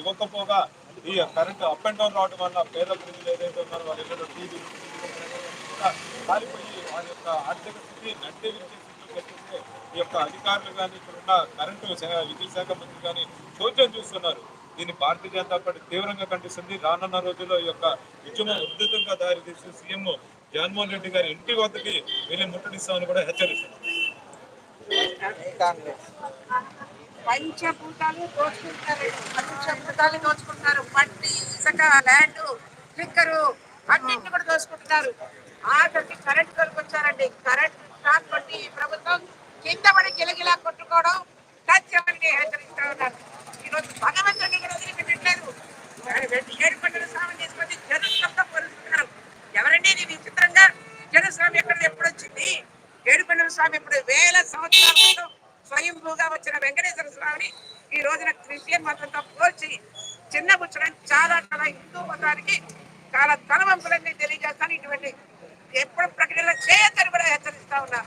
ఇవ్వకపోగా ఈ current up and down రావడం వల్ల పేద ప్రజలు ఏదైతే ఉన్నారో వాళ్ళు ఇళ్ళలో టీవీ కాలిపోయి వారి యొక్క ఆర్థిక స్థితి నడ్డి విరిచే స్థితిలోకి వచ్చేస్తే ఈ యొక్క అధికారులు కానీ ఇక్కడున్న కరెంటు విద్యుత్ శాఖ మంత్రి కానీ చోద్యం చూస్తున్నారు. దీన్ని భారతీయ జనతా పార్టీ తీవ్రంగా ఖండిస్తుంది. రానున్న రోజుల్లో ఈ యొక్క ఉద్యమం ఉధృతంగా దారితీసి సీఎం జగన్మోహన్ రెడ్డి గారి ఇంటి వద్దకి వెళ్ళి ముట్టడిస్తామని కూడా హెచ్చరిస్తున్నారు. పంచభూతాలు దోచుకుంటారు. పంచభూతాలు దోచుకుంటున్నారు. మట్టి ఇసుక ల్యాండ్ లిక్కరు అన్నింటిని కూడా దోచుకుంటున్నారు. ఆఖరికి కరెంట్ కొనుక్కొచ్చారండి కరెంట్ షాక్ కొట్టి ప్రభుత్వం కింద పడి గిలగిలా కొట్టుకోవడం సత్యమని హెచ్చరిస్తా ఉన్నారు. ఈరోజు భగవంతుడిని కూడా వదిలిపెట్టట్లేదు. ఏడు పంటల స్వామి తీసుకొని జనస్వామిగా పరుస్తున్నారు. ఎవరండి ఇది విచిత్రంగా? జనస్వామి ఎక్కడ ఎప్పుడు వచ్చింది ఏడు పంటల స్వామి ఇప్పుడు వేల సంవత్సరాల క్రితం స్వయంభూగా వచ్చిన వెంకటేశ్వర స్వామిని ఈ రోజున క్రిస్టియన్ మతంతో పోల్చి చిన్న బుచ్చడం చాలా చాలా హిందూ మతానికి చాలా తలవంపులన్నీ తెలియజేస్తాను. ఇటువంటి ఎప్పుడు ప్రకటనలు చేయొద్దని కూడా హెచ్చరిస్తా ఉన్నా.